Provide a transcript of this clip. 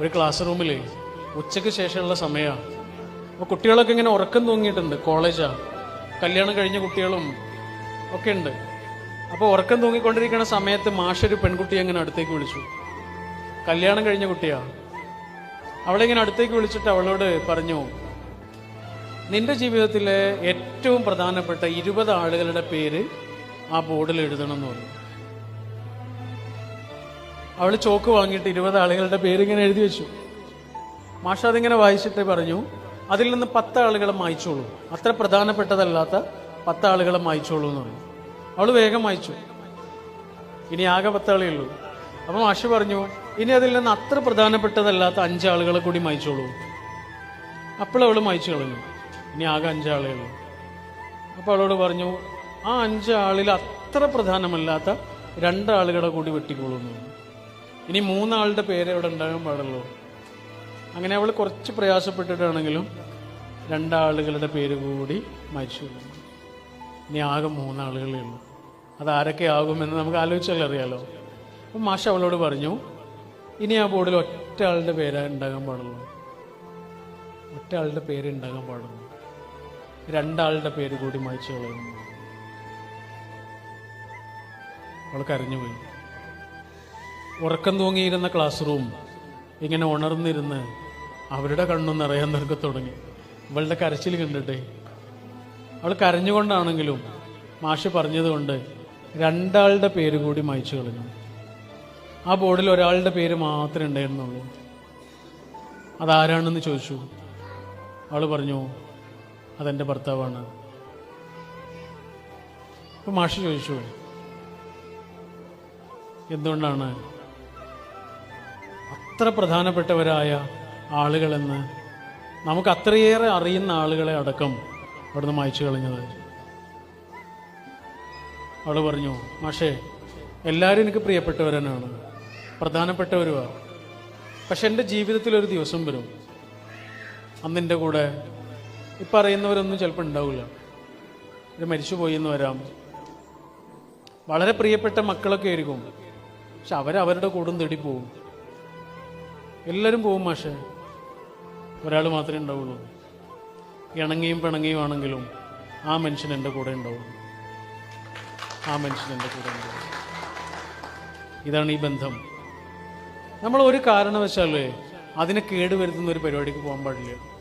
ഒരു ക്ലാസ് റൂമിൽ ഉച്ചയ്ക്ക് ശേഷമുള്ള സമയമാണ് അപ്പോൾ കുട്ടികളൊക്കെ ഇങ്ങനെ ഉറക്കം തൂങ്ങിയിട്ടുണ്ട് കോളേജാണ് കല്യാണം കഴിഞ്ഞ കുട്ടികളും ഒക്കെ ഉണ്ട്. അപ്പോൾ ഉറക്കം തൂങ്ങിക്കൊണ്ടിരിക്കുന്ന സമയത്ത് മാഷൊരു പെൺകുട്ടിയെ ഇങ്ങനെ അടുത്തേക്ക് വിളിച്ചു. കല്യാണം കഴിഞ്ഞ കുട്ടിയാ. അവളെ ഇങ്ങനെ അടുത്തേക്ക് വിളിച്ചിട്ട് അവളോട് പറഞ്ഞു നിന്റെ ജീവിതത്തിലെ ഏറ്റവും പ്രധാനപ്പെട്ട ഇരുപത് ആളുകളുടെ പേര് ആ ബോർഡിൽ എഴുതണം എന്ന് പറഞ്ഞു. അവൾ ചോക്ക് വാങ്ങിയിട്ട് ഇരുപത് ആളുകളുടെ പേരിങ്ങനെ എഴുതി വെച്ചു. മാഷ അതിങ്ങനെ വായിച്ചിട്ട് പറഞ്ഞു അതിൽ നിന്ന് പത്ത് ആളുകളെ മായ്ച്ചോളൂ. അത്ര പ്രധാനപ്പെട്ടതല്ലാത്ത പത്ത് ആളുകളെ മായ്ച്ചോളൂ എന്ന് പറഞ്ഞു. അവൾ വേഗം മായ്ച്ചു. ഇനി ആകെ പത്താളേ ഉള്ളൂ. അപ്പം മാഷ് പറഞ്ഞു ഇനി അതിൽ നിന്ന് അത്ര പ്രധാനപ്പെട്ടതല്ലാത്ത അഞ്ചാളുകളെ കൂടി മായ്ച്ചോളൂ. അപ്പോൾ അവൾ മായ്ച്ചു കളഞ്ഞു. ഇനി ആകെ അഞ്ചാളേ ഉള്ളൂ. അപ്പോൾ അവളോട് പറഞ്ഞു ആ അഞ്ചാളിൽ അത്ര പ്രധാനമല്ലാത്ത രണ്ടാളുകളെ കൂടി വെട്ടിക്കോളൂ എന്ന് പറഞ്ഞു. ഇനി മൂന്നാളുടെ പേര് അവിടെ ഉണ്ടാകാൻ പാടുള്ളൂ. അങ്ങനെ അവൾ കുറച്ച് പ്രയാസപ്പെട്ടിട്ടാണെങ്കിലും രണ്ടാളുകളുടെ പേര് കൂടി മരിച്ചു. ഇനി ആകെ മൂന്നാളുകളേ ഉള്ളൂ. അത് ആരൊക്കെ ആകുമെന്ന് നമുക്ക് ആലോചിച്ചാൽ അറിയാലോ. അപ്പം മാഷ അവളോട് പറഞ്ഞു ഇനി ആ ബോർഡിൽ ഒറ്റ ആളുടെ പേരാ ഉണ്ടാകാൻ പാടുള്ളൂ. ഒറ്റ ആളുടെ പേര് ഉണ്ടാകാൻ പാടുള്ളൂ. രണ്ടാളുടെ പേര് കൂടി മായ്ച്ചു കളയുന്നു അവൾ കരഞ്ഞുപോയി. ഉറക്കം തൂങ്ങിയിരുന്ന ക്ലാസ് റൂം ഇങ്ങനെ ഉണർന്നിരുന്ന് അവരുടെ കണ്ണു നിറയാൻ നിൽക്ക തുടങ്ങി. ഇവളുടെ കരച്ചിൽ കണ്ടിട്ടേ. അവൾ കരഞ്ഞുകൊണ്ടാണെങ്കിലും മാഷ് പറഞ്ഞതുകൊണ്ട് രണ്ടാളുടെ പേര് കൂടി മായച്ചു കളഞ്ഞു. ആ ബോർഡിൽ ഒരാളുടെ പേര് മാത്രമേ ഉണ്ടായിരുന്നുള്ളൂ. അതാരാണെന്ന് ചോദിച്ചു. അവൾ പറഞ്ഞു അതെന്റെ ഭർത്താവാണ്. അപ്പം മാഷ് ചോദിച്ചു എന്തുകൊണ്ടാണ് അത്ര പ്രധാനപ്പെട്ടവരായ ആളുകളെന്ന് നമുക്ക് അത്രയേറെ അറിയുന്ന ആളുകളെ അടക്കം അവിടുന്ന് മായ്ച്ചു കളഞ്ഞത്. അവൾ പറഞ്ഞു മാഷേ എല്ലാവരും എനിക്ക് പ്രിയപ്പെട്ടവരനാണ്. പ്രധാനപ്പെട്ടവരുമാണ് പക്ഷെ എന്റെ ജീവിതത്തിൽ ഒരു ദിവസം വരും. അന്നെന്റെ കൂടെ ഇപ്പം അറിയുന്നവരൊന്നും ചിലപ്പോൾ ഉണ്ടാവില്ല ഒരു മരിച്ചുപോയി എന്ന് വരാം. വളരെ പ്രിയപ്പെട്ട മക്കളൊക്കെ ആയിരിക്കും. പക്ഷെ അവരവരുടെ കൂടും തേടി പോവും. എല്ലാവരും പോകും മാഷേ. ഒരാൾ മാത്രമേ ഉണ്ടാവുള്ളൂ. ഇണങ്ങിയും പിണങ്ങിയും ആണെങ്കിലും ആ മനുഷ്യൻ എന്റെ കൂടെ ഉണ്ടാവും. ആ മനുഷ്യൻ എന്റെ കൂടെ ഉണ്ടാവും. ഇതാണ് ഈ ബന്ധം. നമ്മൾ ഒരു കാരണവശാലേ അതിനെ കേടുവരുത്തുന്ന ഒരു പരിപാടിക്ക് പോകാൻ പാടില്ല.